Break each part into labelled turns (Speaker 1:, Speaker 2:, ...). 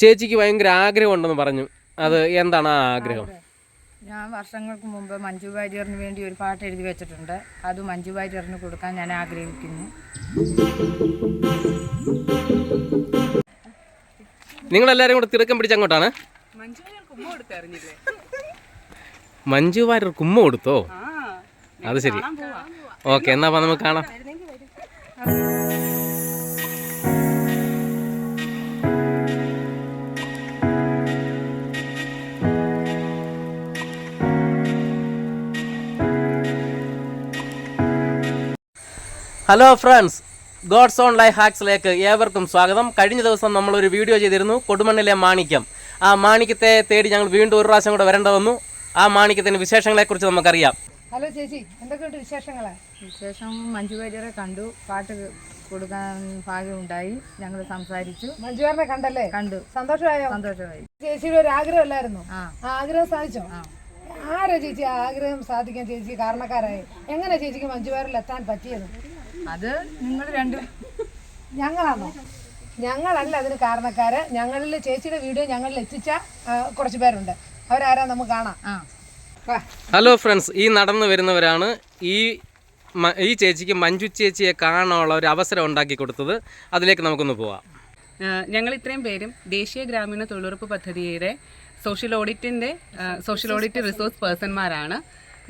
Speaker 1: ചേച്ചിക്ക് ഭയങ്കര ആഗ്രഹമുണ്ടെന്ന് പറഞ്ഞു. അത് എന്താണ് ആ ആഗ്രഹം?
Speaker 2: ഞാൻ വർഷങ്ങൾക്ക് മുമ്പ് മഞ്ജു വാര്യറിന് വേണ്ടി ഒരു പാട്ട് എഴുതി വെച്ചിട്ടുണ്ട്. അത് മഞ്ജു വാര്യറിന് കൊടുക്കാൻ ഞാൻ ആഗ്രഹിക്കുന്നു.
Speaker 1: നിങ്ങൾ എല്ലാരും കൂടെ തിടുക്കം പിടിച്ച അങ്ങോട്ടാണ്? മഞ്ജു വാര്യർ കുമ്മ കൊടുത്തോ അത് ശരി. ഓക്കെ എന്നാ നമുക്ക് കാണാം. Hello friends God's own life ഹാക്സിലേക്ക് ഏവർക്കും സ്വാഗതം. കഴിഞ്ഞ ദിവസം നമ്മളൊരു വീഡിയോ ചെയ്തിരുന്നു കൊടുമണ്ണിലെ മാണിക്യം. ആ മാണിക്യത്തെ തേടി ഞങ്ങൾ വീണ്ടും ഒരു പ്രാവശ്യം കൂടെ വരേണ്ട വന്നു. ആ മാണിക്യത്തിന്റെ വിശേഷങ്ങളെക്കുറിച്ച് നമുക്കറിയാം.
Speaker 3: ഹലോ ചേച്ചി എന്തൊക്കെയുണ്ട് വിശേഷങ്ങൾ
Speaker 2: വിശേഷം മഞ്ജു വാര്യരെ കണ്ടു പാട്ട് കൊടുക്കാൻ ഭാഗ്യമുണ്ടായി ഞങ്ങൾ സംസാരിച്ചു.
Speaker 3: മഞ്ജുവാറിനെ കണ്ടല്ലേ?
Speaker 2: കണ്ടു.
Speaker 3: സന്തോഷമായോ?
Speaker 2: സന്തോഷമായി.
Speaker 3: ചേച്ചിയുടെ ഒരു ആഗ്രഹം അല്ലായിരുന്നു
Speaker 2: ആ.
Speaker 3: ആ ആഗ്രഹം സാധിച്ചോ? ആരാ ചേച്ചി ആഗ്രഹം സാധിക്കാൻ ചേച്ചി കാരണക്കാരായി? എങ്ങനെ ചേച്ചിക്ക് മഞ്ജുവാറിൽ എത്താൻ പറ്റിയത്?
Speaker 2: അത് നിങ്ങൾ രണ്ടും
Speaker 3: ഞങ്ങളാണോ? ഞങ്ങളല്ല അതിന് കാരണക്കാര്. ഞങ്ങളിൽ ചേച്ചിയുടെ വീഡിയോ ഞങ്ങളിൽ എത്തിച്ച കുറച്ച് പേരുണ്ട്. അവരാരാ നമുക്ക് കാണാം.
Speaker 1: ഹലോ ഫ്രണ്ട്സ് ഈ നടന്നു വരുന്നവരാണ് ഈ ഈ ചേച്ചിക്ക് മഞ്ജു ചേച്ചിയെ കാണാനുള്ള ഒരു അവസരം ഉണ്ടാക്കി കൊടുത്തത്. അതിലേക്ക് നമുക്കൊന്ന് പോവാം.
Speaker 4: ഞങ്ങൾ ഇത്രയും പേരും ദേശീയ ഗ്രാമീണ തൊഴിലുറപ്പ് പദ്ധതിയുടെ സോഷ്യൽ ഓഡിറ്റിന്റെ സോഷ്യൽ ഓഡിറ്റ് റിസോഴ്സ് പേഴ്സൺമാരാണ്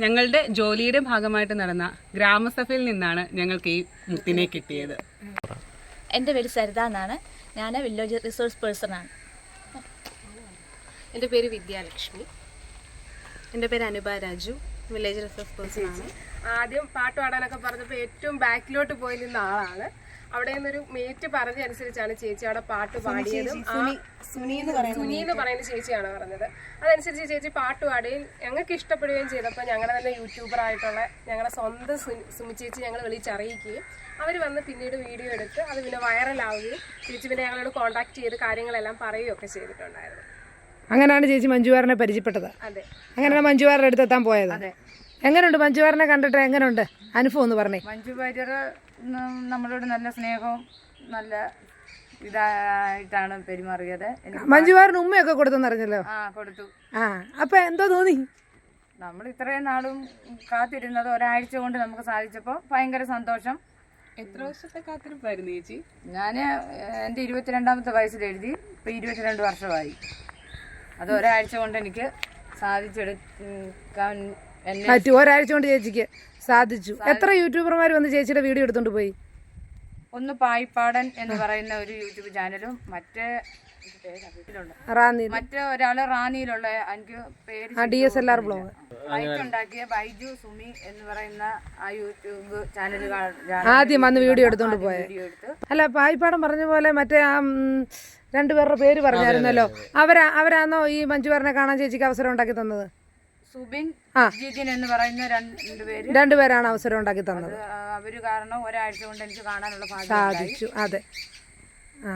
Speaker 4: ഞങ്ങളുടെ ജോലിയുടെ ഭാഗമായിട്ട് നടന്ന ഗ്രാമസഭയിൽ നിന്നാണ് ഞങ്ങൾക്ക് ഈ മുത്തിനെ കിട്ടിയത്.
Speaker 5: എന്റെ പേര് സരിത എന്നാണ്. ഞാൻ വില്ലേജ് റിസോഴ്സ് പേഴ്സൺ
Speaker 6: ആണ്. എന്റെ പേര് വിദ്യാലക്ഷ്മി. എന്റെ പേര് Anupa Raju. Village resource person ആണ്. ആദ്യം പാട്ട് പാടാനൊക്കെ പറഞ്ഞപ്പോൾ ഏറ്റവും ബാക്കിലോട്ട് പോയി നിന്ന ആളാണ്. അവിടെ നിന്നൊരു മേറ്റ് പറഞ്ഞതനുസരിച്ചാണ് ചേച്ചി അവിടെ പാട്ട് പാടിയതും. സുനി എന്ന് പറയുന്ന സുനി എന്ന് പറയുന്ന ചേച്ചിയാണ് പറഞ്ഞത്. അതനുസരിച്ച് ചേച്ചി പാട്ട് പാടുകയും ഞങ്ങൾക്ക് ഇഷ്ടപ്പെടുകയും ചെയ്തപ്പോൾ ഞങ്ങളുടെ തന്നെ യൂട്യൂബർ ആയിട്ടുള്ള ഞങ്ങളുടെ സ്വന്തം സുമി ചേച്ചി ഞങ്ങൾ വിളിച്ചറിയിക്കുകയും അവർ വന്ന് പിന്നീട് വീഡിയോ എടുത്ത് അത് പിന്നെ വൈറലാവുകയും ചേച്ചി പിന്നെ ഞങ്ങളോട് കോൺടാക്ട് ചെയ്ത് കാര്യങ്ങളെല്ലാം പറയുകയൊക്കെ ചെയ്തിട്ടുണ്ടായിരുന്നു.
Speaker 3: അങ്ങനെയാണ് ചേച്ചി മഞ്ജുവാറിനെ പരിചയപ്പെട്ടത്.
Speaker 6: അതെ.
Speaker 3: അങ്ങനെയാണ് മഞ്ജുവാറിന്റെ അടുത്ത് എത്താൻ പോയത് എങ്ങനെയുണ്ട് മഞ്ജുവാറിനെ കണ്ടിട്ട്? എങ്ങനെയുണ്ട് അനുഭവം എന്ന് പറഞ്ഞേ.
Speaker 2: മഞ്ജു വാര്യർ നമ്മളോട് നല്ല സ്നേഹവും നല്ല ഇതായിട്ടാണ് പെരുമാറിയത്.
Speaker 3: മഞ്ജുവാറിന് ഉമ്മയൊക്കെ കൊടുത്തെന്ന് അറിഞ്ഞല്ലോ
Speaker 2: ആ കൊടുത്തു.
Speaker 3: ആ അപ്പൊ എന്തോ തോന്നി?
Speaker 2: നമ്മൾ ഇത്രയും നാളും കാത്തിരുന്നത് ഒരാഴ്ച കൊണ്ട് നമുക്ക് സാധിച്ചപ്പോൾ ഭയങ്കര സന്തോഷം.
Speaker 4: എത്ര വർഷത്തെ കാത്തിരിപ്പായിരുന്നു ചേച്ചി?
Speaker 2: ഞാൻ എന്റെ ഇരുപത്തിരണ്ടാമത്തെ വയസ്സിൽ എഴുതി ഇപ്പൊ ഇരുപത്തിരണ്ട് വർഷമായി. അത് ഒരാഴ്ച കൊണ്ട് എനിക്ക് സാധിച്ചെടുക്കാൻ
Speaker 3: പറ്റി. ഒരാഴ്ച കൊണ്ട് ചേച്ചിക്ക് സാധിച്ചു. എത്ര യൂട്യൂബർമാർ വന്ന് ചേച്ചിയുടെ വീഡിയോ എടുത്തോണ്ട് പോയി?
Speaker 2: ഒന്ന് പായിപ്പാടൻ എന്ന് പറയുന്ന ഒരു യൂട്യൂബ് ചാനലും മറ്റേ മറ്റേ ഒരാൾ റാന്നിയിലുള്ള എനിക്ക് പേര്
Speaker 3: ആ D S L R blog.
Speaker 2: ഉണ്ടാക്കിയ ബൈജു സുമി എന്ന് പറയുന്ന ആ യൂട്യൂബ് ചാനൽ
Speaker 3: ആദ്യം വന്ന് വീഡിയോ എടുത്തോണ്ട് പോയെ. അല്ല പായിപ്പാടം പറഞ്ഞ പോലെ മറ്റേ ആ രണ്ടുപേരുടെ പേര് പറഞ്ഞായിരുന്നല്ലോ. അവരാ അവരാന്നോ ഈ മഞ്ജുവാറിനെ കാണാൻ ചേച്ചിക്ക് അവസരം ഉണ്ടാക്കി തന്നത്?
Speaker 2: സുബിൻ
Speaker 3: ആ.
Speaker 2: ജിതിൻ എന്ന് പറയുന്ന രണ്ട് പേര്.
Speaker 3: രണ്ടുപേരാണ് അവസരം ഉണ്ടാക്കി തന്നത്.
Speaker 2: അവർ കാരണം ഒരാഴ്ച കൊണ്ട് എനിക്ക് കാണാനുള്ള.
Speaker 3: സാധിച്ചു. അതെ. ആ.